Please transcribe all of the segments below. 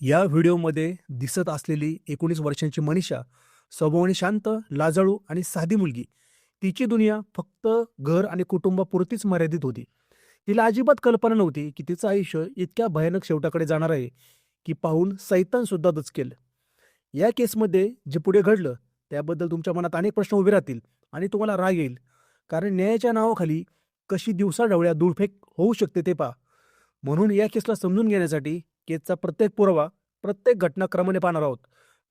या व्हिडिओमध्ये दिसत असलेली एकोणीस वर्षांची मनीषा स्वभावाने शांत लाजाळू आणि साधी मुलगी. तिची दुनिया फक्त घर आणि कुटुंबापुरतीच मर्यादित होती. तिला अजिबात कल्पना नव्हती की तिचं आयुष्य इतक्या भयानक शेवटाकडे जाणार आहे की पाहून सैतान सुद्धा दचकेल. या केसमध्ये जे पुढे घडलं त्याबद्दल तुमच्या मनात अनेक प्रश्न उभे राहतील आणि तुम्हाला राग येईल. कारण न्यायाच्या नावाखाली कशी दिवसाढवळ्या दुळफेक होऊ शकते ते पहा. म्हणून या केसला समजून घेण्यासाठी केसचा प्रत्येक पुरावा प्रत्येक घटनाक्रमाने पाहणार आहोत.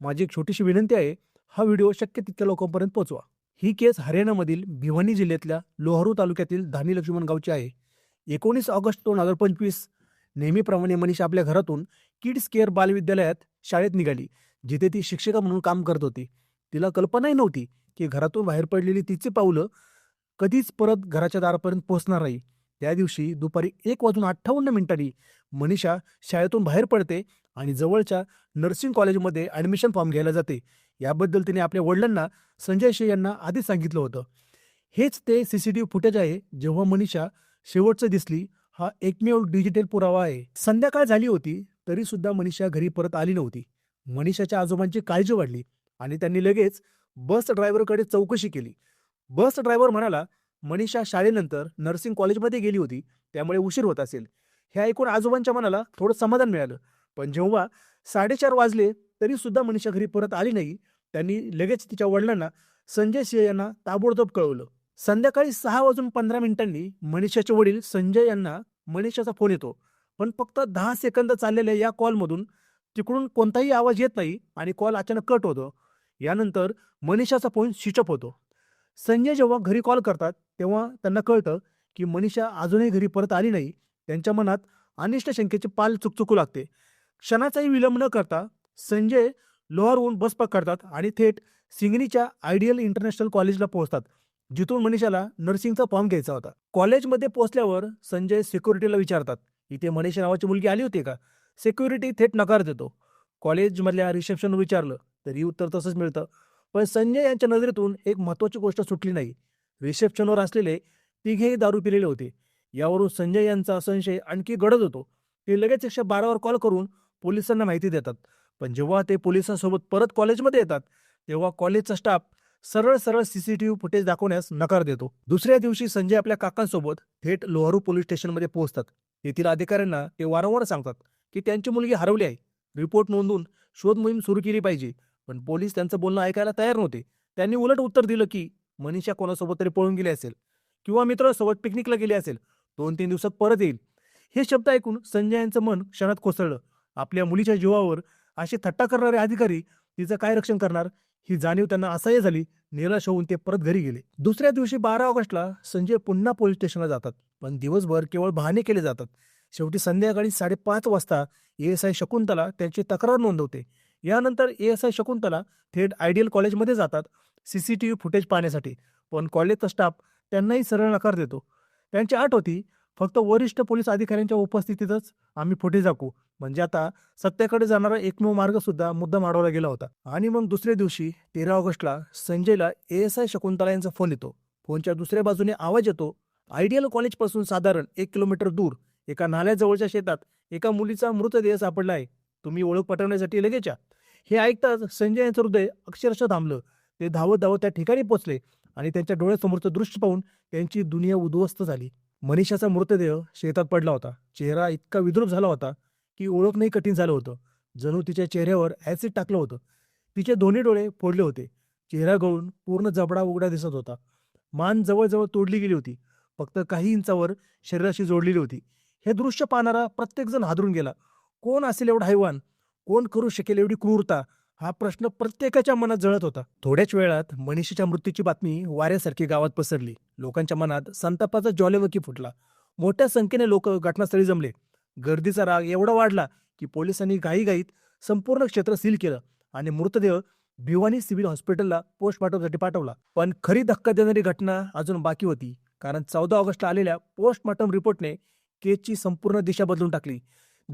माझी एक छोटीशी विनंती आहे हा व्हिडिओ शक्य तितक्या लोकांपर्यंत पोहोचवा. ही केस हरियाणामधील भिवानी जिल्ह्यातल्या लोहारू तालुक्यातील धानी लक्ष्मण गावची आहे. एकोणीस ऑगस्ट दोन हजार पंचवीस नेहमीप्रमाणे मनीषा आपल्या घरातून किड्स केअर बालविद्यालयात शाळेत निघाली जिथे ती शिक्षिका म्हणून काम करत होती. तिला कल्पनाही नव्हती की घरातून बाहेर पडलेली तिची पावलं कधीच परत घराच्या दारापर्यंत पोहोचणार नाही. त्या दिवशी दुपारी एक वाजून अठ्ठावन्न मिनिटांनी मनीषा शाळेतून बाहेर पडते आणि जवळच्या नर्सिंग कॉलेजमध्ये ॲडमिशन फॉर्म घ्यायला जाते. याबद्दल तिने आपल्या वडिलांना संजय शे यांना आधीच सांगितलं होतं. हेच ते C C T V footage आहे जेव्हा मनीषा शेवटचं दिसली हा एकमेव डिजिटल पुरावा आहे. संध्याकाळ झाली होती तरी सुद्धा मनीषा घरी परत आली नव्हती. मनीषाच्या आजोबांची काळजी वाढली आणि त्यांनी लगेच बस ड्रायव्हरकडे चौकशी केली. बस ड्रायव्हर म्हणाला मनीषा शाळेनंतर नर्सिंग कॉलेजमध्ये गेली होती. त्यामुळे उशीर होत असेल. हे ऐकून आजोबांच्या मनाला थोडं समाधान मिळालं. पण जेव्हा साडेचार वाजले तरी सुद्धा मनीषा घरी परत आली नाही. त्यांनी लगेच तिच्या वडिलांना संजय सिंह यांना ताबडतोब कळवलं. संध्याकाळी सहा वाजून पंधरा मिनिटांनी मनीषाचे वडील संजय यांना मनीषाचा फोन येतो. पण फक्त दहा सेकंद चाललेल्या या कॉलमधून तिकडून कोणताही आवाज येत नाही आणि कॉल अचानक कट होतो. यानंतर मनीषाचा फोन स्विच ऑफ होतो. संजय जेव्हा घरी कॉल करतात तेव्हा त्यांना कळतं की मनीषा अजूनही घरी परत आली नाही. त्यांच्या मनात अनिष्ट शंकेचे पाल चुकचुकू लागते. क्षणाचाही विलंब न करता संजय लोहारहून बस पकडतात आणि थेट सिंगनीच्या आयडियल इंटरनॅशनल कॉलेजला पोहोचतात जिथून मनीषाला नर्सिंगचा फॉर्म घ्यायचा होता. कॉलेजमध्ये पोहोचल्यावर संजय सिक्युरिटीला विचारतात इथे मनीषा नावाची मुलगी आली होती का? सिक्युरिटी थेट नकार देतो. कॉलेजमधल्या रिसेप्शनवर विचारलं तरी उत्तर तसंच मिळतं. पण संजय यांच्या नजरेतून एक महत्त्वाची गोष्ट सुटली नाही. रिसेप्शनवर असलेले तिघेही दारू पिलेले होते. यावरून संजय यांचा संशय आणखी गडद होतो. ते लगेच एकशे बारावर कॉल करून पोलिसांना माहिती देतात. पण जेव्हा ते पोलिसांसोबत परत कॉलेजमध्ये येतात तेव्हा कॉलेजचा स्टाफ सरळ सरळ सीसीटीव्ही फुटेज दाखवण्यास नकार देतो. दुसऱ्या दिवशी संजय आपल्या काकांसोबत थेट लोहारू पोलीस स्टेशनमध्ये पोहोचतात. तेथील अधिकाऱ्यांना ते वारंवार सांगतात की त्यांची मुलगी हरवली आहे. रिपोर्ट नोंदवून शोध मोहीम सुरू केली पाहिजे. पण पोलीस त्यांचं बोलणं ऐकायला तयार नव्हते. त्यांनी उलट उत्तर दिलं की मनीषा कोणासोबत तरी पळून गेली असेल किंवा मित्रासोबत पिकनिकला गेली असेल दोन तीन दिवसात परत येईल. हे शब्द ऐकून संजय यांचं मन क्षणात कोसळलं. आपल्या मुलीच्या जीवावर असे थट्टा करणारे अधिकारी तिचं काय रक्षण करणार? ही जाणीव त्यांना असह्य झाली. निराश होऊन ते परत घरी गेले. दुसऱ्या दिवशी बारा ऑगस्टला संजय पुन्हा पोलीस स्टेशनला जातात. पण दिवसभर केवळ बहाणे केले जातात. शेवटी संध्याकाळी साडेपाच वाजता ए एस आय शकुंतला त्यांची तक्रार नोंदवते. यानंतर ए एस आय शकुंतला थेट आयडियल कॉलेजमध्ये जातात. C C T V footage पाहण्यासाठी. पण कॉलेजचा स्टाफ त्यांनाही सरळ नकार देतो. त्यांची आठ होती. फक्त वरिष्ठ पोलीस अधिकाऱ्यांच्या उपस्थितीतच आम्ही फुटेज दाखवू म्हणजे आता सत्याकडे जाणारा एकमेव मार्ग सुद्धा मुद्दाम माडवला गेला होता. आणि मग दुसऱ्या दिवशी तेरा ऑगस्टला संजयला ए एस आय शकुंतला यांचा फोन येतो. फोनच्या दुसऱ्या बाजूने आवाज येतो. आयडियल कॉलेजपासून साधारण एक किलोमीटर दूर. एका नाल्याजवळच्या शेतात एका मुलीचा मृतदेह सापडला आहे. तुम्ही ओळख पटवण्यासाठी लगेच हे ऐकताच संजय यांचं हृदय अक्षरशः थांबलं. ते धावत धावत त्या ठिकाणी पोचले आणि त्यांच्या डोळ्यासमोरचं दृश्य पाहून त्यांची दुनिया उद्ध्वस्त झाली. मनीषाचा मृतदेह शेतात पडला होता. चेहरा इतका विद्रूप झाला होता की ओळखणंही कठीण झालं होतं. जणू तिच्या चेहऱ्यावर ॲसिड टाकलं होतं. तिचे दोन्ही डोळे फोडले होते. चेहरा गळून पूर्ण जबडा उघडा दिसत होता. मान जवळजवळ तोडली गेली होती. फक्त काही इंचावर शरीराशी जोडलेली होती. हे दृश्य पाहणारा प्रत्येकजण हादरून गेला. कोण असेल एवढा हैवान? कोण करू शकेल एवढी क्रूरता? हा प्रश्न प्रत्येकाच्या मनात जळत होता. थोड्याच वेळात मनीषीच्या मृत्यूची बातमी वाऱ्यासारखी गावात पसरली. लोकांच्या मनात संतापाचा ज्वालेवकी फुटला. मोठ्या संख्येने लोक घटनास्थळी जमले. गर्दीचा राग एवढा वाढला की पोलिसांनी घाईघाईत संपूर्ण क्षेत्र सील केलं आणि मृतदेह भिवानी सिव्हिल हॉस्पिटलला पोस्टमॉर्टमसाठी पाठवला. पण खरी धक्का देणारी घटना अजून बाकी होती. कारण चौदा ऑगस्टला आलेल्या पोस्टमॉर्टम रिपोर्टने केसची संपूर्ण दिशा बदलून टाकली.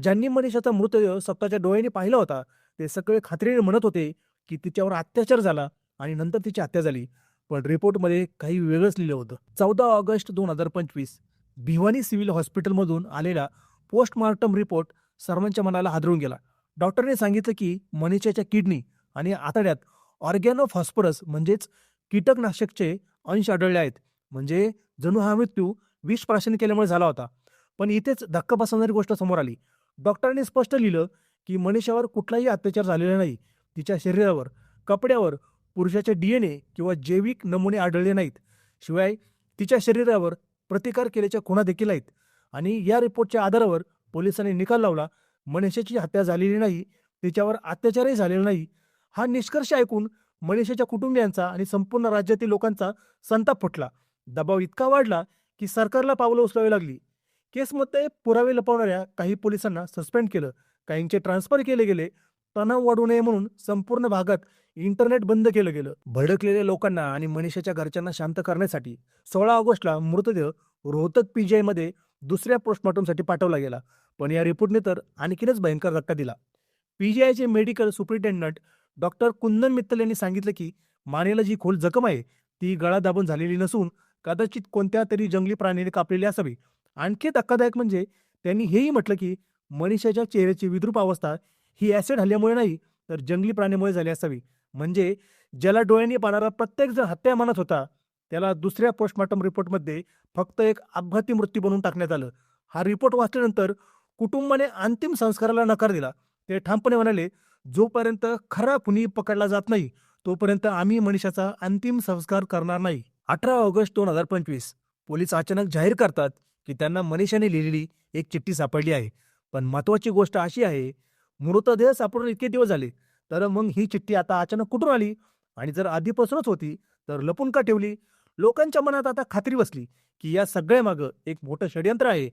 ज्यांनी मनीषाचा मृतदेह स्वतःच्या डोळ्यांनी पाहिला होता ते सगळे खात्रीने म्हणत होते की तिच्यावर अत्याचार झाला आणि नंतर तिची हत्या झाली. पण रिपोर्टमध्ये काही वेगळंच लिहिलं होतं. चौदा ऑगस्ट दोन हजार पंचवीस भिवानी सिव्हिल हॉस्पिटलमधून आलेला पोस्टमॉर्टम रिपोर्ट सर्वांच्या मनाला हादरून गेला. डॉक्टरने सांगितलं की मनीषाच्या किडनी आणि आतड्यात ऑर्गॅनो फॉस्फरस म्हणजेच कीटकनाशकचे अंश आढळले आहेत. म्हणजे जणू हा मृत्यू विष प्राशन केल्यामुळे झाला होता. पण इथेच धक्का बसवणारी गोष्ट समोर आली. डॉक्टरांनी स्पष्ट लिहिलं की मनीषावर कुठलाही अत्याचार झालेला नाही. तिच्या शरीरावर कपड्यावर पुरुषाचे डीएनए किंवा जैविक नमुने आढळले नाहीत. शिवाय तिच्या शरीरावर प्रतिकार केल्याच्या खुणा देखील आहेत. आणि या रिपोर्टच्या आधारावर पोलिसांनी निकाल लावला मनीषाची हत्या झालेली नाही तिच्यावर अत्याचारही झालेला नाही. हा निष्कर्ष ऐकून मनीषाच्या कुटुंबियांचा आणि संपूर्ण राज्यातील लोकांचा संताप फुटला. दबाव इतका वाढला की सरकारला पावलं उचलावी लागली. केसमध्ये पुरावे लपवणाऱ्या काही पोलिसांना सस्पेंड केलं. काहींचे ट्रान्सफर केले गेले तणाव वाढू नये म्हणून संपूर्ण भागात इंटरनेट बंद केलं गेलं. भडकलेल्या लोकांना आणि मनीषाच्या घरच्यांना शांत करण्यासाठी सोळा ऑगस्टला मृतदेह रोहतक पीजीआयमध्ये दुसऱ्या पोस्टमॉर्टमसाठी पाठवला गेला. पण या रिपोर्टने तर आणखीनच भयंकर धक्का दिला. पीजीआयचे medical superintendent doctor Kundan Mittal यांनी सांगितलं की मानेला जी खोल जखम आहे ती गळा दाबून झालेली नसून कदाचित कोणत्या तरी जंगली प्राण्याने कापलेली असावी. आणखी धक्कादायक म्हणजे त्यांनी हेही म्हटलं की मनीषाच्या चेहऱ्याची विद्रूप अवस्था ही ॲसिड हल्ल्यामुळे नाही तर जंगली प्राण्यामुळे झाली असावी. म्हणजे ज्याला डोळ्यांनी पाहणारा प्रत्येक जण हत्या मानत होता त्याला दुसऱ्या पोस्टमॉर्टम रिपोर्टमध्ये फक्त एक अपघाती मृत्यू बनवून टाकण्यात आलं. हा रिपोर्ट वाचल्यानंतर कुटुंबाने अंतिम संस्काराला नकार दिला. ते ठामपणे म्हणाले जोपर्यंत खरा कुणी पकडला जात नाही तोपर्यंत आम्ही मनीषाचा अंतिम संस्कार करणार नाही. अठरा ऑगस्ट दोन हजार पंचवीस पोलीस अचानक जाहीर करतात की त्यांना मनीषाने लिहिलेली एक चिठ्ठी सापडली आहे. पण महत्वाची गोष्ट अशी आहे मृतदेह सापडून इतके दिवस झाले तर मग ही चिठ्ठी आता अचानक कुठून आली? आणि जर आधीपासूनच होती तर लपून का ठेवली? लोकांच्या मनात आता खात्री बसली की या सगळ्यामागं एक मोठं षडयंत्र आहे.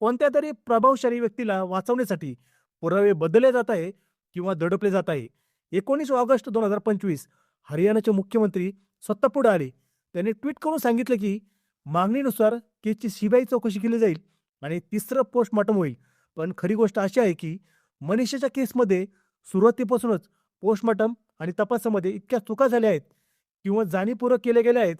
कोणत्या तरी प्रभावशाली व्यक्तीला वाचवण्यासाठी पुरावे बदलले जात आहे किंवा दडपले जात आहे? एकोणीस ऑगस्ट दोन हजार पंचवीस हरियाणाचे मुख्यमंत्री स्वतः पुढे आले. त्यांनी ट्विट करून सांगितलं की मागणीनुसार केसची सीबीआय चौकशी केली जाईल आणि तिसरं पोस्टमॉर्टम होईल. पण खरी गोष्ट अशी आहे की मनीषाच्या केसमध्ये सुरुवातीपासूनच पोस्टमॉर्टम आणि तपासामध्ये इतक्या चुका झाल्या आहेत किंवा जाणीवपूर्वक केल्या गेल्या आहेत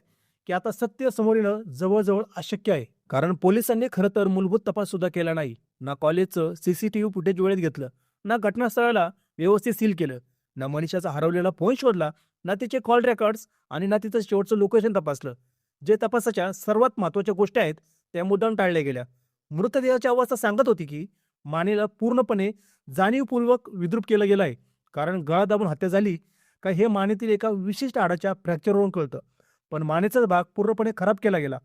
की आता सत्य समोर येणं जवळजवळ अशक्य आहे. कारण पोलिसांनी खरं तर मूलभूत तपास सुद्धा केला नाही. ना कॉलेजचं सीसीटीव्ही फुटेज वेळेत घेतलं ना घटनास्थळाला व्यवस्थित सील केलं ना मनीषाचा हरवलेला फोन शोधला ना तिचे कॉल रेकॉर्ड्स आणि ना तिचं शेवटचं लोकेशन तपासलं. जे तपासाच्या सर्वात महत्त्वाच्या गोष्टी आहेत त्या मुद्दाम टाळल्या गेल्या. मृतदेहाची अवस्था सांगत होती की मानेला पूर्णपणे जाणीवपूर्वक विद्रूप केलं गेलं आहे. कारण गळा दाबून हत्या झाली का हे मानेतील एका विशिष्ट हाडाच्या फ्रॅक्चरवरून कळतं. पण मानेचाच भाग पूर्णपणे खराब केला गेला.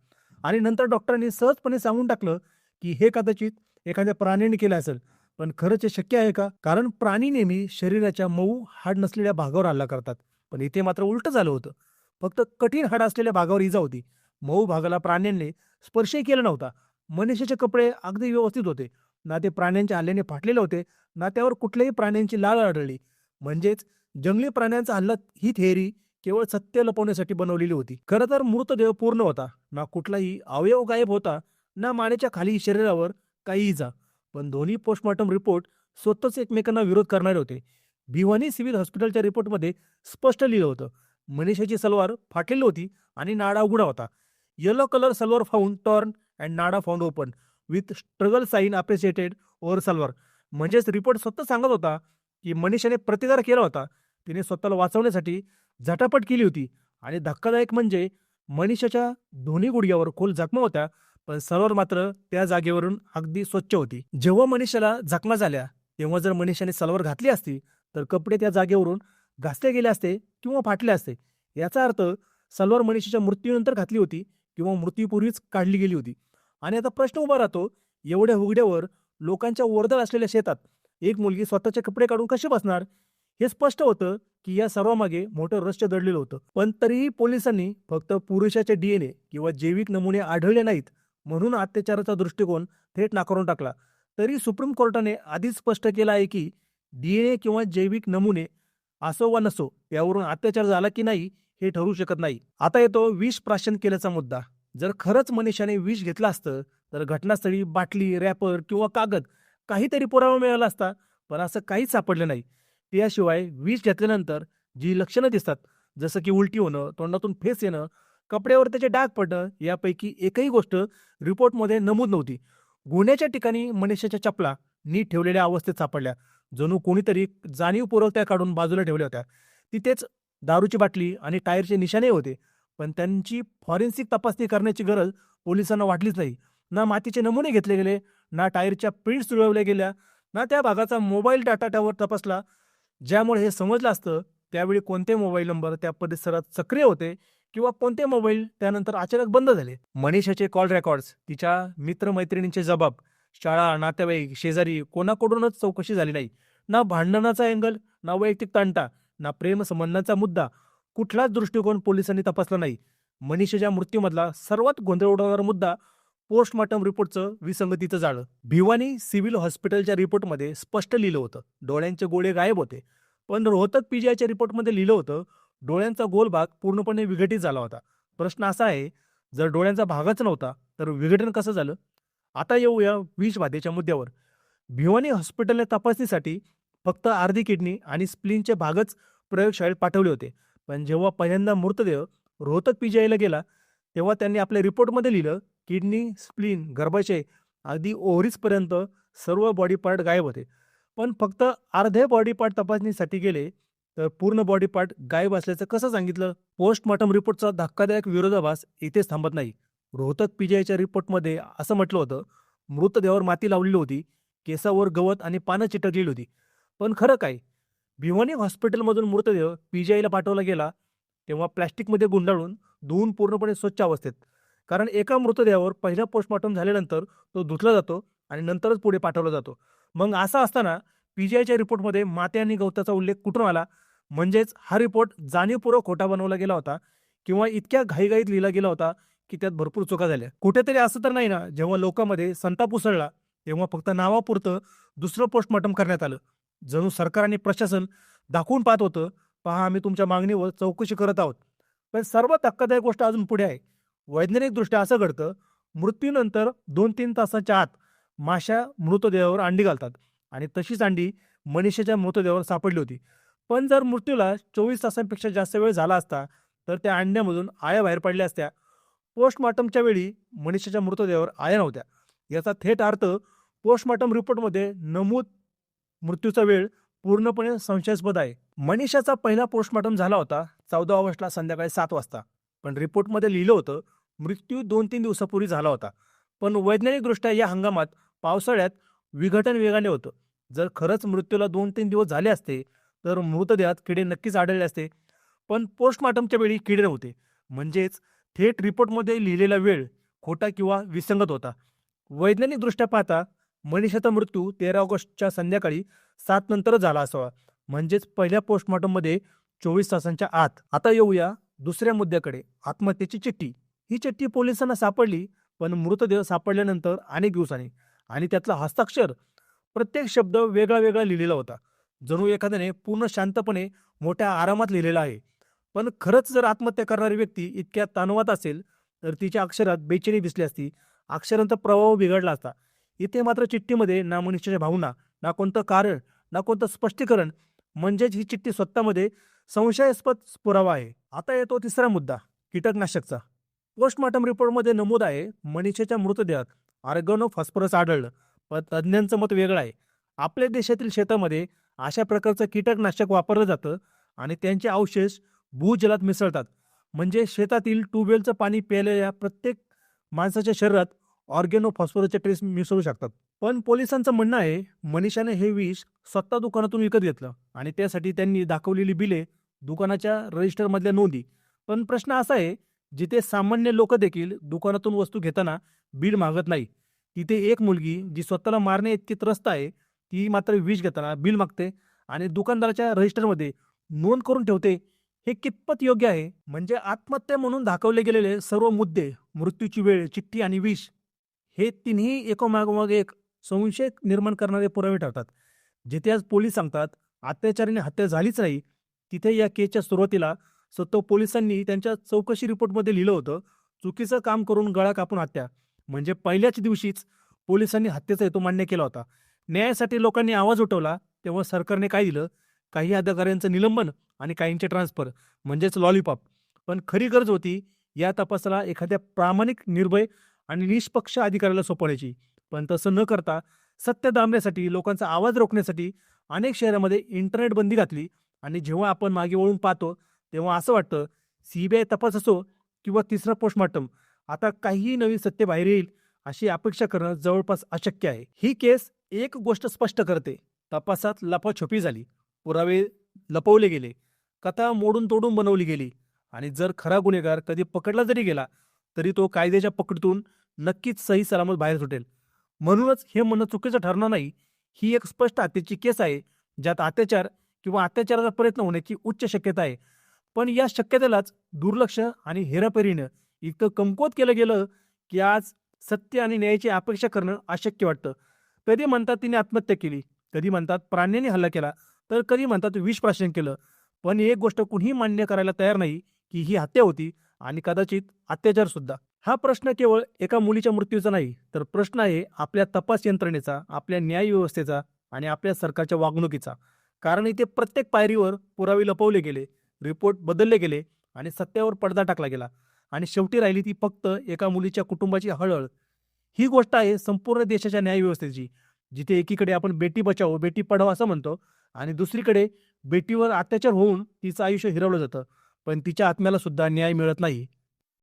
आणि नंतर डॉक्टरांनी सहजपणे सांगून टाकलं की हे कदाचित एखाद्या प्राण्याने केलं असेल. पण खरंच हे शक्य आहे का? कारण प्राणी नेहमी शरीराच्या मऊ हाड नसलेल्या भागावर हल्ला करतात. पण इथे मात्र उलट झालं होतं. फक्त कठीण हाड असलेल्या भागावर इजा होती. मऊ भागाला प्राण्यांनी स्पर्शही केला नव्हता. मनुष्याचे कपडे अगदी व्यवस्थित होते. ना ते प्राण्यांच्या हल्ल्याने फाटलेले होते ना त्यावर कुठल्याही प्राण्यांची लाळ आढळली. म्हणजेच जंगली प्राण्यांचा हल्ला ही थेअरी केवळ सत्य लपवण्यासाठी बनवलेली होती. खरं तर मृतदेह पूर्ण होता. ना कुठलाही अवयव गायब होता ना मानेच्या खाली शरीरावर काही इजा पण दोन्ही पोस्टमॉर्टम रिपोर्ट स्वतःच एकमेकांना विरोध करणारे होते. भिवानी सिव्हिल हॉस्पिटलच्या रिपोर्टमध्ये स्पष्ट लिहिलं होतं मनीषाची सलवार फाटलेली होती आणि नाडा उघडा होता. Yellow colour salwar found torn and nada found open with struggle sign appreciated over salwar. म्हणजेच रिपोर्ट स्वतः सांगत होता की मनीषाने प्रतिकार केला होता. तिने स्वतःला वाचवण्यासाठी झटापट केली होती. आणि धक्कादायक म्हणजे मनीषाच्या दोन्ही गुडघ्यावर खोल जखमा होत्या पण सलवार मात्र त्या जागेवरून अगदी स्वच्छ होती. जेव्हा मनीषाला जखमा झाल्या तेव्हा जर मनीषाने सलवार घातली असती तर कपडे त्या जागेवरून घासले गेले असते किंवा फाटले असते. याचा अर्थ सलवार मनीषाच्या मृत्यूनंतर घातली होती किंवा मृत्यूपूर्वीच काढली गेली होती. आणि आता प्रश्न उभा राहतो एवढ्या उघड्यावर लोकांच्या वर्दळ असलेल्या शेतात एक मुलगी स्वतःचे कपडे काढून कशी बसणार? हे स्पष्ट होतं की या सर्वामागे मोठं रहस्य दडलेलं होतं. पण तरीही पोलिसांनी फक्त पुरुषाचे डीएनए किंवा जैविक नमुने आढळले नाहीत म्हणून अत्याचाराचा दृष्टिकोन थेट नाकारून टाकला. तरी सुप्रीम कोर्टाने आधीच स्पष्ट केलं आहे की डीएनए किंवा जैविक नमुने असो वा नसो यावरून अत्याचार झाला की नाही हे ठरू शकत नाही. आता येतो विष प्राशन केल्याचा मुद्दा. जर खरंच मनीषाने विष घेतलं असतं तर घटनास्थळी बाटली रॅपर किंवा कागद काहीतरी पुरावा मिळाला असता पण असं काहीच सापडलं नाही. त्याशिवाय विष घेतल्यानंतर जी लक्षणं दिसतात जसं की उलटी होणं तोंडातून फेस येणं कपड्यावर त्याचे डाग पडणं यापैकी एकही गोष्ट रिपोर्टमध्ये नमूद नव्हती. गुन्ह्याच्या ठिकाणी मनीषाच्या चपला नीट ठेवलेल्या अवस्थेत सापडल्या. जणू कोणीतरी जाणीवपूर्वक त्या काढून बाजूला ठेवल्या होत्या. तिथेच दारूची बाटली आणि टायरचे निशाणे होते. पण त्यांची फॉरेन्सिक तपासणी करण्याची गरज पोलिसांना वाटलीच नाही. ना मातीचे नमुने घेतले गेले ना टायरच्या प्रिंट्स जुळवल्या गेल्या ना त्या भागाचा मोबाईल डाटा त्यावर तपासला. ज्यामुळे हे समजलं असतं त्यावेळी कोणते मोबाईल नंबर त्या परिसरात सक्रिय होते किंवा कोणते मोबाईल त्यानंतर अचानक बंद झाले? मनीषाचे कॉल रेकॉर्ड्स तिच्या मित्रमैत्रिणींचे जबाब शाळा नातेवाईक शेजारी कोणाकडूनच चौकशी झाली नाही. ना भांडणाचा अँगल ना वैयक्तिक तांटा ना प्रेमसंबंधांचा मुद्दा कुठलाच दृष्टिकोन पोलिसांनी तपासला नाही. मनीषाच्या मृत्यूमधला सर्वात गोंधळ उडवणारा मुद्दा पोस्टमॉर्टम रिपोर्टचं विसंगतीचं जाळं. भिवानी सिव्हिल हॉस्पिटलच्या रिपोर्टमध्ये स्पष्ट लिहिलं होतं. डोळ्यांचे गोळे गायब होते. पण रोहतक पीजीआयच्या रिपोर्टमध्ये लिहिलं होतं डोळ्यांचा गोल भाग पूर्णपणे विघटित झाला होता. प्रश्न असा आहे जर डोळ्यांचा भागच नव्हता तर विघटन कसं झालं? आता येऊया विषबाधेच्या मुद्द्यावर. भिवानी हॉस्पिटलने तपासणीसाठी फक्त अर्धी किडनी आणि स्प्लिनचे भागच प्रयोगशाळेत पाठवले होते. पण जेव्हा पहिल्यांदा मृतदेह रोहतक पीजीआयला गेला तेव्हा त्यांनी आपल्या रिपोर्टमध्ये लिहिलं किडनी स्प्लिन गर्भाशय अगदी ओव्हरीजपर्यंत सर्व बॉडी पार्ट गायब होते. पण फक्त अर्धे बॉडी पार्ट तपासणीसाठी गेले तर पूर्ण बॉडी पार्ट गायब असल्याचं कसं सांगितलं? पोस्टमॉर्टम रिपोर्टचा धक्कादायक विरोधाभास इथेच थांबत नाही. रोहतक पीजीआयच्या रिपोर्टमध्ये असं म्हटलं होतं मृतदेहावर माती लावलेली होती केसावर गवत आणि पानं चिटकलेली होती. पण खरं काय? भिवानी हॉस्पिटलमधून मृतदेह पीजीआयला पाठवला गेला तेव्हा प्लॅस्टिकमध्ये गुंडाळून धुवून पूर्णपणे स्वच्छ अवस्थेत. कारण एका मृतदेहावर पहिला पोस्टमॉर्टम झाल्यानंतर तो धुतला जातो आणि नंतरच पुढे पाठवला जातो. मग असा असताना पीजीआयच्या रिपोर्टमध्ये माते आणि गवताचा उल्लेख कुठून आला? म्हणजेच हा रिपोर्ट जाणीवपूर्वक खोटा बनवला गेला होता किंवा इतक्या घाईघाईत लिहिला गेला होता की त्यात भरपूर चुका झाल्या. कुठेतरी असं तर नाही ना जेव्हा लोकांमध्ये संताप उसळला तेव्हा फक्त नावापुरतं दुसरं पोस्टमॉर्टम करण्यात आलं. जणू सरकार आणि प्रशासन दाखवून पाहत होतं पहा आम्ही तुमच्या मागणीवर चौकशी करत आहोत. पण सर्वात धक्कादायक गोष्ट अजून पुढे आहे. वैज्ञानिकदृष्ट्या असं घडतं मृत्यूनंतर दोन तीन तासाच्या आत माशा मृतदेहावर अंडी घालतात आणि तशीच अंडी मनीषाच्या मृतदेहावर सापडली होती. पण जर मृत्यूला चोवीस तासांपेक्षा जास्त वेळ झाला असता तर त्या अंड्यामधून आया बाहेर पडल्या असत्या. पोस्टमॉर्टमच्या वेळी मनीषाच्या मृतदेहावर आया नव्हत्या. याचा थेट अर्थ पोस्टमॉर्टम रिपोर्टमध्ये नमूद मृत्यूचा वेळ पूर्णपणे संशयास्पद आहे. मनीषाचा पहिला पोस्टमॉर्टम झाला होता चौदा ऑगस्टला संध्याकाळी सात वाजता. पण रिपोर्टमध्ये लिहिलं होतं मृत्यू दोन तीन दिवसापूर्वी झाला होता. पण वैज्ञानिकदृष्ट्या या हंगामात पावसाळ्यात विघटन वेगाने होतं. जर खरंच मृत्यूला दोन तीन दिवस झाले असते तर मृतदेहात किडे नक्कीच आढळले असते. पण पोस्टमॉर्टमच्या वेळी किडे नव्हते. म्हणजेच थेट रिपोर्टमध्ये लिहिलेला वेळ खोटा किंवा विसंगत होता. वैज्ञानिकदृष्ट्या पाहता मनीषाचा मृत्यू तेरा ऑगस्टच्या संध्याकाळी सात नंतरच झाला असावा. म्हणजेच पहिल्या पोस्टमॉर्टममध्ये चोवीस तासांच्या आत. आता येऊया दुसऱ्या मुद्द्याकडे. आत्महत्येची चिठ्ठी. ही चिठ्ठी पोलिसांना सापडली पण मृतदेह सापडल्यानंतर अनेक दिवसांनी. आणि त्यातला हस्ताक्षर प्रत्येक शब्द वेगळा वेगळा लिहिलेला होता. जणू एखाद्याने पूर्ण शांतपणे मोठ्या आरामात लिहिलेला आहे. पण खरंच जर आत्महत्या करणारी व्यक्ती इतक्या ताणवात असेल तर तिच्या अक्षरात बेचैनी दिसली असती. अक्षरांचा प्रभाव बिघडला असता. इथे मात्र चिठ्ठीमध्ये ना मनुष्याच्या भावना ना कोणतं कारण ना कोणतं स्पष्टीकरण म्हणजेच ही चिठ्ठी स्वतःमध्ये संशयास्पद पुरावा आहे. आता येतो तिसरा मुद्दा कीटकनाशकचा. पोस्टमॉर्टम रिपोर्टमध्ये नमूद आहे मनीषेच्या मृतदेहात आर्गनो फॉस्फरस आढळलं पण तज्ज्ञांचं मत वेगळं आहे. आपल्या देशातील शेतामध्ये अशा प्रकारचं कीटकनाशक वापरलं जातं आणि त्यांचे अवशेष भूजलात मिसळतात. म्हणजे शेतातील ट्यूबवेलचं पाणी प्यायलेल्या प्रत्येक माणसाच्या शरीरात ऑर्गेनो फॉस्फरसचे ट्रेस मिसळू शकतात. पण पोलिसांचं म्हणणं आहे मनीषाने हे विष स्वतः दुकानातून विकत घेतलं आणि त्यासाठी त्यांनी दाखवलेली बिले दुकानाच्या रजिस्टरमधल्या नोंदी. पण प्रश्न असा आहे जिथे सामान्य लोक देखील दुकानातून वस्तू घेताना बिल मागत नाही तिथे एक मुलगी जी स्वतःला मारणे इतकी त्रस्त आहे ती मात्र विष घेताना बिल मागते आणि दुकानदाराच्या रजिस्टरमध्ये नोंद करून ठेवते हे कितपत योग्य आहे? म्हणजे आत्महत्या म्हणून दाखवले गेलेले सर्व मुद्दे मृत्यूची वेळ चिठ्ठी आणि विष हे तिन्ही एकोमागोमाग एक संशय निर्माण करणारे पुरावे ठरतात. जिथे आज पोलीस सांगतात अत्याचाराने हत्या झालीच नाही तिथे या केसच्या सुरुवातीला स्वतः पोलिसांनी त्यांच्या चौकशी रिपोर्टमध्ये लिहिलं होतं चुकीचं काम करून गळा कापून हत्या. म्हणजे पहिल्याच दिवशीच पोलिसांनी हत्येचा हेतू मान्य केला होता. न्यायासाठी लोकांनी आवाज उठवला तेव्हा सरकारने काय दिलं? काही अधिकाऱ्यांचं निलंबन आणि काहींचे ट्रान्सफर म्हणजेच लॉलीपॉप. पण खरी गरज होती या तपासाला एखाद्या प्रामाणिक निर्भय आणि निष्पक्ष अधिकाऱ्याला सोपवण्याची. पण तसं न करता सत्य दाबण्यासाठी लोकांचा आवाज रोखण्यासाठी अनेक शहरामध्ये इंटरनेट बंदी घातली. आणि जेव्हा आपण मागे वळून पाहतो तेव्हा असं वाटतं सीबीआय तपास असो किंवा तिसरा पोस्टमॉर्टम आता काहीही नवीन सत्य बाहेर येईल अशी अपेक्षा करणं जवळपास अशक्य आहे. ही केस एक गोष्ट स्पष्ट करते. तपासात लपाछपी झाली. पुरावे लपवले गेले. कथा मोडून तोडून बनवली गेली. आणि जर खरा गुन्हेगार कधी पकडला जरी गेला तरी तो कायद्याच्या पकडतून नक्कीच सही सलामत बाहेर सुटेल. म्हणूनच हे म्हणणं चुकीचं ठरणार नाही. ही एक स्पष्ट हत्येची केस आहे ज्यात अत्याचार किंवा अत्याचाराचा प्रयत्न होण्याची उच्च शक्यता आहे. पण या शक्यतेलाच दुर्लक्ष आणि हेराफेरीनं इतकं कमकुवत केलं गेलं की आज सत्य आणि न्यायाची अपेक्षा करणं अशक्य वाटतं. कधी म्हणतात तिने आत्महत्या केली कधी म्हणतात प्राण्याने हल्ला केला तर कधी म्हणतात विषप्राशन केलं. पण एक गोष्ट कुणीही मान्य करायला तयार नाही की ही हत्या होती आणि कदाचित अत्याचार सुद्धा. हा प्रश्न केवळ एका मुलीच्या मृत्यूचा नाही तर प्रश्न आहे आपल्या तपास यंत्रणेचा आपल्या न्याय व्यवस्थेचा आणि आपल्या सरकारच्या वागणुकीचा. कारण इथे प्रत्येक पायरीवर पुरावे लपवले गेले रिपोर्ट बदलले गेले आणि सत्यावर पडदा टाकला गेला. आणि शेवटी राहिली ती फक्त एका मुलीच्या कुटुंबाची हळहळ. ही गोष्ट आहे संपूर्ण देशाच्या न्यायव्यवस्थेची जिथे एकीकडे आपण बेटी बचाओ बेटी पढाओ असं म्हणतो आणि दुसरीकडे बेटीवर अत्याचार होऊन तिचं आयुष्य हिरवलं जातं. पण तिच्या आत्म्याला सुद्धा न्याय मिळत नाही.